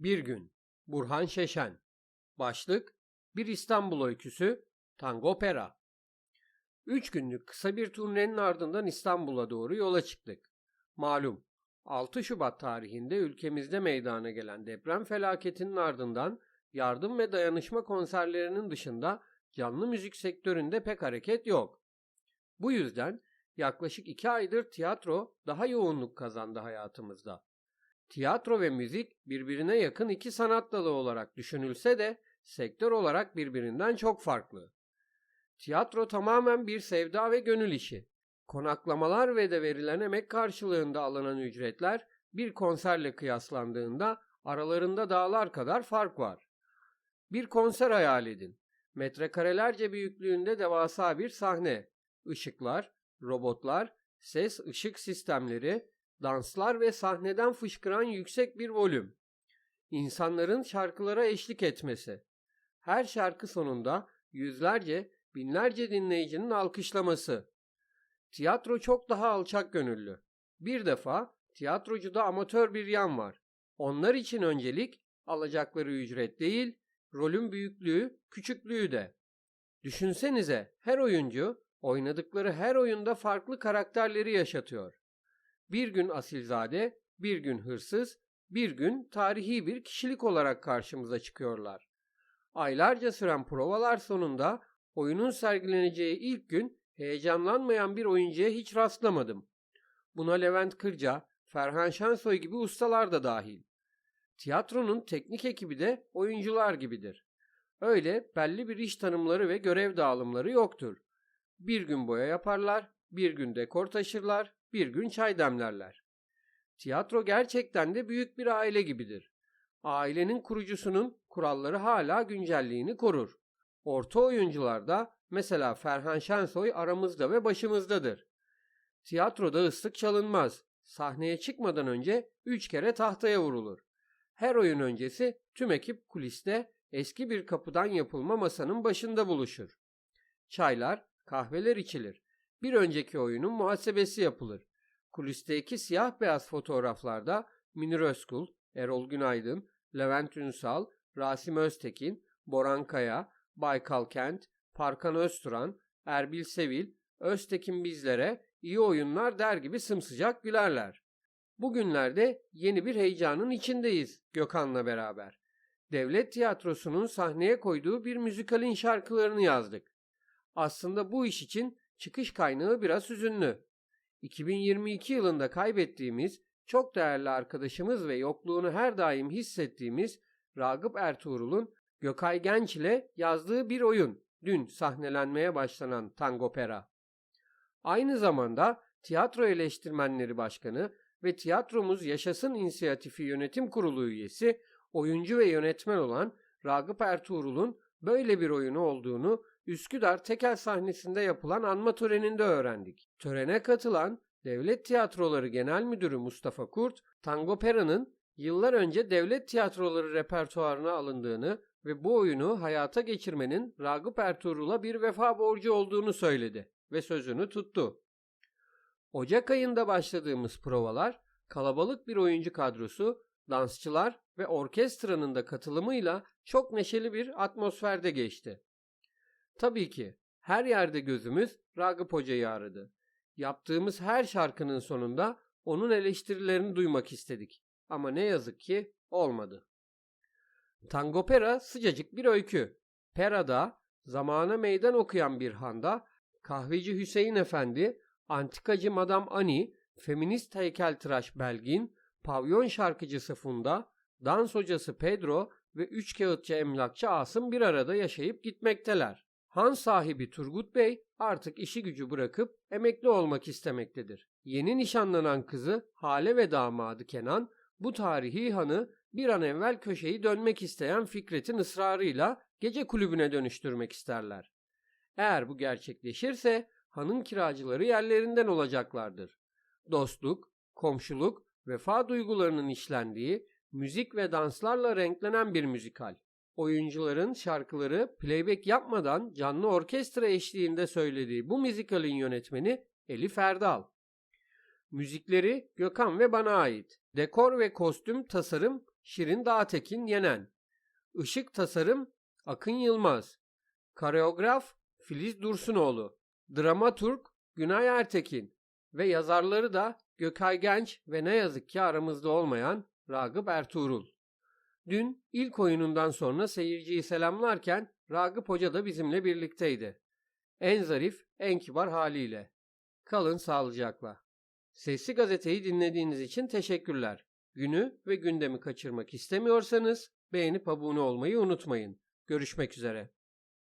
Bir gün Burhan Şeşen Başlık Bir İstanbul Öyküsü Tango Pera Üç günlük kısa bir turnenin ardından İstanbul'a doğru yola çıktık. Malum 6 Şubat tarihinde ülkemizde meydana gelen deprem felaketinin ardından yardım ve dayanışma konserlerinin dışında canlı müzik sektöründe pek hareket yok. Bu yüzden yaklaşık iki aydır tiyatro daha yoğunluk kazandı hayatımızda. Tiyatro ve müzik birbirine yakın iki sanat dalı olarak düşünülse de sektör olarak birbirinden çok farklı. Tiyatro tamamen bir sevda ve gönül işi. Konaklamalar ve de verilen emek karşılığında alınan ücretler bir konserle kıyaslandığında aralarında dağlar kadar fark var. Bir konser hayal edin. Metrekarelerce büyüklüğünde devasa bir sahne, ışıklar, robotlar, ses ışık sistemleri, danslar ve sahneden fışkıran yüksek bir volüm. İnsanların şarkılara eşlik etmesi. Her şarkı sonunda yüzlerce, binlerce dinleyicinin alkışlaması. Tiyatro çok daha alçak gönüllü. Bir defa tiyatrocuda amatör bir yan var. Onlar için öncelik alacakları ücret değil, rolün büyüklüğü, küçüklüğü de. Düşünsenize her oyuncu oynadıkları her oyunda farklı karakterleri yaşatıyor. Bir gün asilzade, bir gün hırsız, bir gün tarihi bir kişilik olarak karşımıza çıkıyorlar. Aylarca süren provalar sonunda oyunun sergileneceği ilk gün heyecanlanmayan bir oyuncuya hiç rastlamadım. Buna Levent Kırca, Ferhan Şensoy gibi ustalar da dahil. Tiyatronun teknik ekibi de oyuncular gibidir. Öyle belli bir iş tanımları ve görev dağılımları yoktur. Bir gün boya yaparlar, bir gün dekor taşırlar, bir gün çay demlerler. Tiyatro gerçekten de büyük bir aile gibidir. Ailenin kurucusunun kuralları hala güncelliğini korur. Orta oyuncularda mesela Ferhan Şensoy aramızda ve başımızdadır. Tiyatroda ıslık çalınmaz. Sahneye çıkmadan önce üç kere tahtaya vurulur. Her oyun öncesi tüm ekip kuliste eski bir kapıdan yapılma masanın başında buluşur. Çaylar, kahveler içilir. Bir önceki oyunun muhasebesi yapılır. Kulisteki siyah beyaz fotoğraflarda Münir Özkul, Erol Günaydın, Levent Ünsal, Rasim Öztekin, Boran Kaya, Baykal Kent, Parkan Özturan, Erbil Sevil, Öztekin bizlere iyi oyunlar der gibi sımsıcak gülerler. Bugünlerde yeni bir heyecanın içindeyiz Gökhan'la beraber. Devlet tiyatrosunun sahneye koyduğu bir müzikalin şarkılarını yazdık. Aslında bu iş için çıkış kaynağı biraz hüzünlü. 2022 yılında kaybettiğimiz çok değerli arkadaşımız ve yokluğunu her daim hissettiğimiz Ragıp Ertuğrul'un Gökay Genç ile yazdığı bir oyun dün sahnelenmeye başlanan Tango Pera. Aynı zamanda Tiyatro Eleştirmenleri Başkanı ve Tiyatromuz Yaşasın İnisiyatifi Yönetim Kurulu üyesi, oyuncu ve yönetmen olan Ragıp Ertuğrul'un böyle bir oyunu olduğunu Üsküdar Tekel sahnesinde yapılan anma töreninde öğrendik. Törene katılan Devlet Tiyatroları Genel Müdürü Mustafa Kurt, Tango Pera'nın yıllar önce devlet tiyatroları repertuarına alındığını ve bu oyunu hayata geçirmenin Ragıp Ertuğrul'a bir vefa borcu olduğunu söyledi ve sözünü tuttu. Ocak ayında başladığımız provalar kalabalık bir oyuncu kadrosu, dansçılar ve orkestranın da katılımıyla çok neşeli bir atmosferde geçti. Tabii ki her yerde gözümüz Ragıp Hoca'yı aradı. Yaptığımız her şarkının sonunda onun eleştirilerini duymak istedik. Ama ne yazık ki olmadı. Tango Pera sıcacık bir öykü. Pera'da zamana meydan okuyan bir handa kahveci Hüseyin Efendi, antikacı Madam Ani, feminist heykeltıraş Belgin, pavyon şarkıcısı Funda, dans hocası Pedro ve üç kağıtçı emlakçı Asım bir arada yaşayıp gitmekteler. Han sahibi Turgut Bey artık işi gücü bırakıp emekli olmak istemektedir. Yeni nişanlanan kızı Hale ve damadı Kenan bu tarihi hanı bir an evvel köşeyi dönmek isteyen Fikret'in ısrarıyla gece kulübüne dönüştürmek isterler. Eğer bu gerçekleşirse hanın kiracıları yerlerinden olacaklardır. Dostluk, komşuluk, vefa duygularının işlendiği, müzik ve danslarla renklenen bir müzikal. Oyuncuların şarkıları playback yapmadan canlı orkestra eşliğinde söylediği bu müzikalin yönetmeni Elif Erdal. Müzikleri Gökhan ve bana ait. Dekor ve kostüm tasarım Şirin Dağtekin Yenen. Işık tasarım Akın Yılmaz. Koreograf Filiz Dursunoğlu. Dramaturg Günay Ertekin. Ve yazarları da Gökay Genç ve ne yazık ki aramızda olmayan Ragıp Ertuğrul. Dün ilk oyunundan sonra seyirciyi selamlarken Ragıp Hoca da bizimle birlikteydi. En zarif, en kibar haliyle. Kalın sağlıcakla. Sesli gazeteyi dinlediğiniz için teşekkürler. Günü ve gündemi kaçırmak istemiyorsanız beğenip abone olmayı unutmayın. Görüşmek üzere.